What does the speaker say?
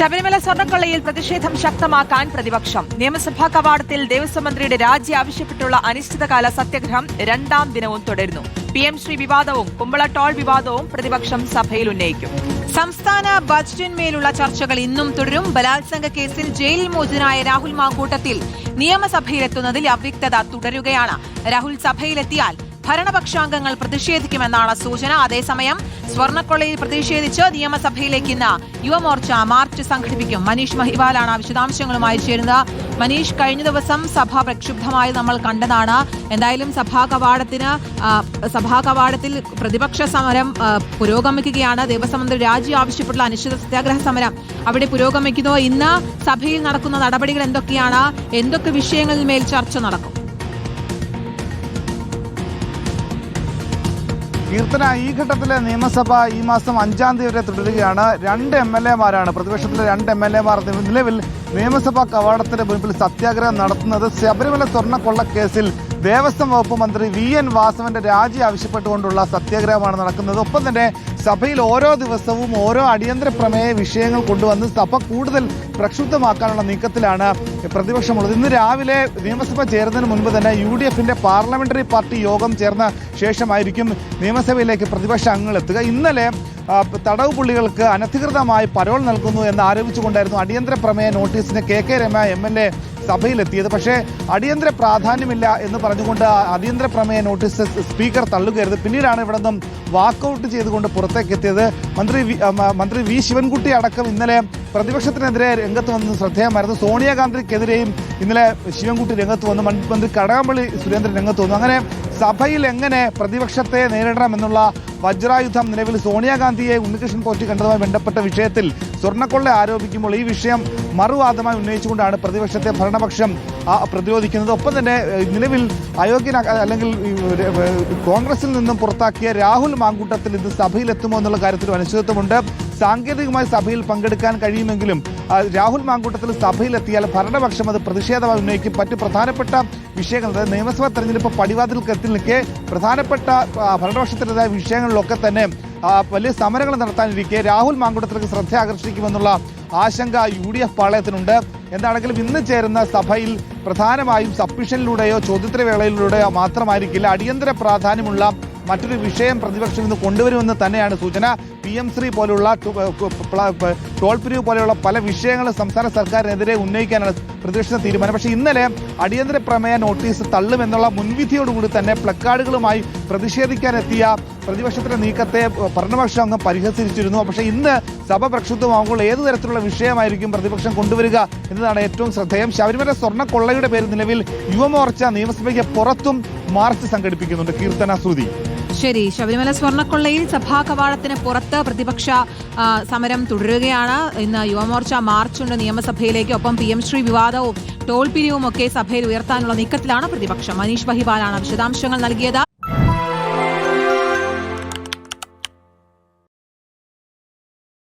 ശബരിമല സ്വർണക്കൊള്ളയിൽ പ്രതിഷേധം ശക്തമാക്കാൻ പ്രതിപക്ഷം. നിയമസഭാ കവാടത്തിൽ ദേവസ്വം മന്ത്രിയുടെ രാജി ആവശ്യപ്പെട്ടുള്ള അനിശ്ചിതകാല സത്യഗ്രഹം രണ്ടാം ദിനവും തുടരുന്നു. പി എം ശ്രീ വിവാദവും കുമ്പള ടോൾ വിവാദവും പ്രതിപക്ഷം സഭയിൽ ഉന്നയിക്കും. സംസ്ഥാന ബജറ്റിന്മേലുള്ള ചർച്ചകൾ ഇന്നും തുടരും. ബലാത്സംഗ കേസിൽ ജയിലിൽ മോചിതനായ രാഹുൽ മാങ്കൂട്ടത്തിൽ നിയമസഭയിലെത്തുന്നതിൽ അവ്യക്തത തുടരുകയാണ്. രാഹുൽ സഭയിലെത്തിയാൽ ഭരണപക്ഷാംഗങ്ങൾ പ്രതിഷേധിക്കുമെന്നാണ് സൂചന. അതേസമയം സ്വർണക്കൊള്ളയിൽ പ്രതിഷേധിച്ച് നിയമസഭയിലേക്ക് ഇന്ന് യുവമോർച്ച മാർച്ച് സംഘടിപ്പിക്കും. മനീഷ് മഹിവാലാണ് വിശദാംശങ്ങളുമായി ചേരുന്നത്. മനീഷ് കഴിഞ്ഞ ദിവസം സഭ പ്രക്ഷുബ്ധമായി നമ്മൾ കണ്ടതാണ്. എന്തായാലും സഭാ കവാടത്തിന് സഭാ കവാടത്തിൽ പ്രതിപക്ഷ സമരം പുരോഗമിക്കുകയാണ്. ദേവസ്വം മന്ത്രി രാജി ആവശ്യപ്പെട്ടുള്ള അനിശ്ചിത സത്യാഗ്രഹ സമരം അവിടെ പുരോഗമിക്കുന്നു. ഇന്ന് സഭയിൽ നടക്കുന്ന നടപടികൾ എന്തൊക്കെയാണ്? എന്തൊക്കെ വിഷയങ്ങളിൽ മേൽ ചർച്ച നടക്കും? കീർത്തന ഈ ഘട്ടത്തിലെ നിയമസഭ ഈ മാസം അഞ്ചാം തീയതി വരെ തുടരുകയാണ്. രണ്ട് എം എൽ എമാരാണ്. പ്രതിപക്ഷത്തിലെ രണ്ട് എം എൽ എമാർ നിലവിൽ നിയമസഭാ കവാടത്തിന്റെ മുൻപിൽ സത്യാഗ്രഹം നടത്തുന്നത് ശബരിമല സ്വർണക്കൊള്ള കേസിൽ ദേവസ്വം വകുപ്പ് മന്ത്രി വി എൻ വാസവന്റെ രാജി ആവശ്യപ്പെട്ടുകൊണ്ടുള്ള സത്യാഗ്രഹമാണ് നടക്കുന്നത്. ഒപ്പം തന്നെ സഭയിൽ ഓരോ ദിവസവും ഓരോ അടിയന്തര പ്രമേയ വിഷയങ്ങൾ കൊണ്ടുവന്ന് സഭ കൂടുതൽ പ്രക്ഷുബ്ധമാക്കാനുള്ള നീക്കത്തിലാണ് പ്രതിപക്ഷമുള്ളത്. ഇന്ന് രാവിലെ നിയമസഭ ചേരുന്നതിന് മുൻപ് തന്നെ യു ഡി എഫിന്റെ പാർലമെന്ററി പാർട്ടി യോഗം ചേർന്ന ശേഷമായിരിക്കും നിയമസഭയിലേക്ക് പ്രതിപക്ഷ അംഗങ്ങൾ എത്തുക ഇന്നലെ തടവ് പുള്ളികൾക്ക് അനധികൃതമായി പരോൾ നൽകുന്നു എന്ന് ആരോപിച്ചുകൊണ്ടായിരുന്നു അടിയന്തര പ്രമേയ നോട്ടീസിന് K K Rema M L A സഭയിലെത്തിയത്. പക്ഷേ അടിയന്തര പ്രാധാന്യമില്ല എന്ന് പറഞ്ഞുകൊണ്ട് അടിയന്തര പ്രമേയ നോട്ടീസ് സ്പീക്കർ തള്ളുകയായിരുന്നു. പിന്നീടാണ് ഇവിടെ നിന്നും വാക്കൗട്ട് ചെയ്തുകൊണ്ട് പുറത്തേക്ക് എത്തിയത് മന്ത്രി മന്ത്രി വി ശിവൻകുട്ടി അടക്കം ഇന്നലെ പ്രതിപക്ഷത്തിനെതിരെ രംഗത്ത് വന്നത് ശ്രദ്ധേയമായിരുന്നു. സോണിയാഗാന്ധിക്കെതിരെയും ഇന്നലെ ശിവൻകുട്ടി രംഗത്ത് വന്നു. മന്ത്രി കടകംപള്ളി സുരേന്ദ്രൻ രംഗത്ത് വന്നു. അങ്ങനെ സഭയിൽ എങ്ങനെ പ്രതിപക്ഷത്തെ നേരിടണമെന്നുള്ള വജ്രായുധം നിലവിൽ സോണിയാഗാന്ധിയെ ഉണ്ണികൃഷ്ണൻ പോറ്റി കണ്ടതുമായി ബന്ധപ്പെട്ട വിഷയത്തിൽ സ്വർണക്കൊള്ള ആരോപിക്കുമ്പോൾ ഈ വിഷയം മറുവാദമായി ഉന്നയിച്ചുകൊണ്ടാണ് പ്രതിപക്ഷത്തെ ഭരണപക്ഷം പ്രതിരോധിക്കുന്നത്. ഒപ്പം തന്നെ നിലവിൽ അയോഗ്യന അല്ലെങ്കിൽ കോൺഗ്രസിൽ നിന്നും പുറത്താക്കിയ രാഹുൽ മാങ്കൂട്ടത്തിൽ ഇത് സഭയിലെത്തുമോ എന്നുള്ള കാര്യത്തിലും അനിശ്ചിതത്വമുണ്ട്. സാങ്കേതികമായി സഭയിൽ പങ്കെടുക്കാൻ കഴിയുമെങ്കിലും രാഹുൽ മാങ്കൂട്ടത്തിൽ സഭയിലെത്തിയാൽ ഭരണപക്ഷം അത് പ്രതിഷേധമായി ഉന്നയിക്കും. മറ്റ് പ്രധാനപ്പെട്ട വിഷയങ്ങൾ അതായത് നിയമസഭാ തെരഞ്ഞെടുപ്പ് പടിവാതിൽക്ക് എത്തി നിൽക്കെ പ്രധാനപ്പെട്ട ഭരണപക്ഷത്തിന്റെതായ വിഷയങ്ങളിലൊക്കെ തന്നെ വലിയ സമരങ്ങൾ നടത്താനിരിക്കെ രാഹുൽ മാങ്കൂട്ടത്തിലേക്ക് ശ്രദ്ധ ആകർഷിക്കുമെന്നുള്ള ആശങ്ക യു ഡി എഫ് പാളയത്തിനുണ്ട്. എന്താണെങ്കിലും ഇന്ന് ചേരുന്ന സഭയിൽ പ്രധാനമായും സബ്മിഷനിലൂടെയോ ചോദ്യോത്തരവേളയിലൂടെയോ മാത്രമായിരിക്കില്ല അടിയന്തര പ്രാധാന്യമുള്ള മറ്റൊരു വിഷയം പ്രതിപക്ഷം ഇന്ന് കൊണ്ടുവരുമെന്ന് തന്നെയാണ് സൂചന. പി എം ശ്രീ പോലുള്ള ടോൾ പിരിവ് പോലെയുള്ള പല വിഷയങ്ങളും സംസ്ഥാന സർക്കാരിനെതിരെ ഉന്നയിക്കാനാണ് പ്രതിപക്ഷത്തിന് തീരുമാനം. പക്ഷേ ഇന്നലെ അടിയന്തര പ്രമേയ നോട്ടീസ് തള്ളുമെന്നുള്ള മുൻവിധിയോടുകൂടി തന്നെ പ്ലക്കാർഡുകളുമായി പ്രതിഷേധിക്കാനെത്തിയ പ്രതിപക്ഷത്തിന്റെ നീക്കത്തെ ഭരണപക്ഷം അങ്ങ് പരിഹസിച്ചിരുന്നു. പക്ഷേ ഇന്ന് സഭ പ്രക്ഷുബ്ധമാകുമ്പോൾ ഏതു തരത്തിലുള്ള വിഷയമായിരിക്കും പ്രതിപക്ഷം കൊണ്ടുവരിക എന്നതാണ് ഏറ്റവും ശ്രദ്ധേയം. ശബരിമല സ്വർണക്കൊള്ളയുടെ പേരിൽ നിലവിൽ യുവമോർച്ച നിയമസഭയ്ക്ക് പുറത്തും മാർച്ച് സംഘടിപ്പിക്കുന്നുണ്ട്. കീർത്തന ശ്രുതി. ശരി ശബരിമല സ്വർണക്കൊള്ളയിൽ സഭാ കവാടത്തിന് പുറത്ത് പ്രതിപക്ഷ സമരം തുടരുകയാണ്. ഇന്ന് യുവമോർച്ച മാർച്ചുണ്ട് നിയമസഭയിലേക്ക്. ഒപ്പം പി എം ശ്രീ വിവാദവും ടോൾ പിരിവും ഒക്കെ സഭയിൽ ഉയർത്താനുള്ള നീക്കത്തിലാണ് പ്രതിപക്ഷം. മനീഷ് ബഹിബാലാണ് വിശദാംശങ്ങൾ നൽകിയത്.